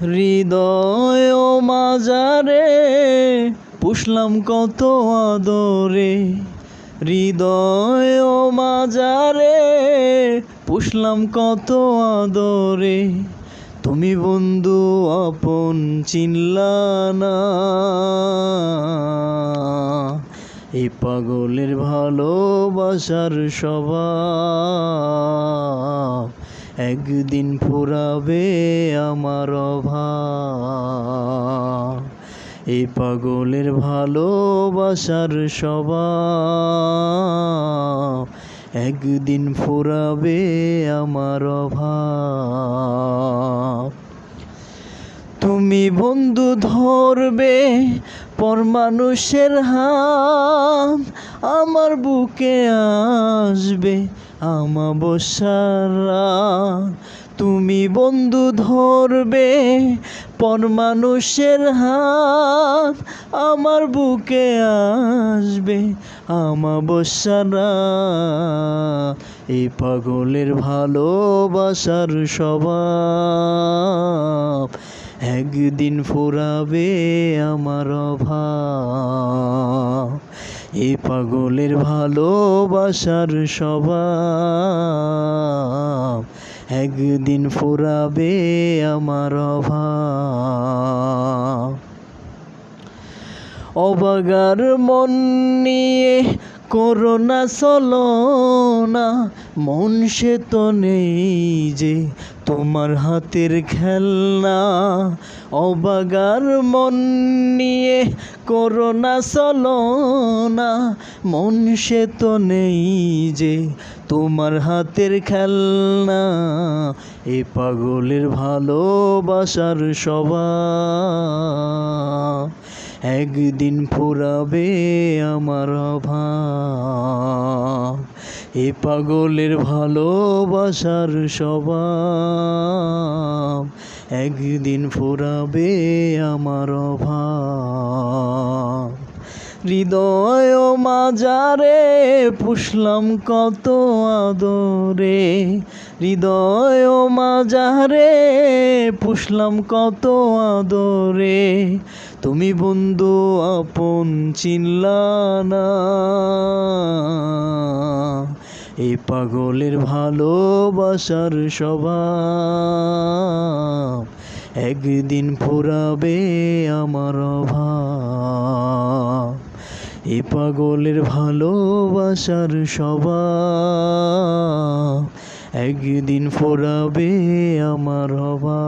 হৃদয় মাজারে পুষলাম কত আদরে। হৃদয় মাজারে পুষলাম কত আদরে। তুমি বন্ধু আপন চিনলা না। এই পাগলের ভালোবাসার স্বভাব। একদিন ফুরাবে আমার অভাব। এই পাগলের ভালোবাসার স্বভাব। একদিন ফুরাবে আমার অভাব। তুমি বন্ধু ধরবে, পর মানুষের হাত আমার বুকে আসবে আমাবস্যারা তুমি বন্ধু ধরবে পর মানুষের হাত। আমার বুকে আসবে আমাবস্যারা এই পাগলের ভালোবাসার স্বভাব একদিন ফোরাবে আমার অভাব। এই পাগলের ভালোবাসার স্বভাব একদিন ফোরাবে আমার অভাব। অবাগার মন নিয়ে করোনা না মন সে তো নেই যে তোমার হাতের খেলনা। অবাগার মন নিয়ে করোনা না। মন সে তো নেই যে তোমার হাতের খেলনা। এ পাগলের ভালোবাসার স্বভাব। একদিন ফুরাবে আমার অভাব। এ পাগলের ভালোবাসার স্বভাব। একদিন ফুরাবে আমার অভাব। হৃদয় মাজারে পুষলাম কত আদরে। হৃদয় মাজারে পুষলাম কত আদরে। তুমি বন্ধু আপন চিনলা না এই পাগলের ভালোবাসার স্বভাব একদিন ফুরাবে আমার অভাব। এ পাগলের ভালোবাসার সবা একদিন ফোরাবে আমার হবা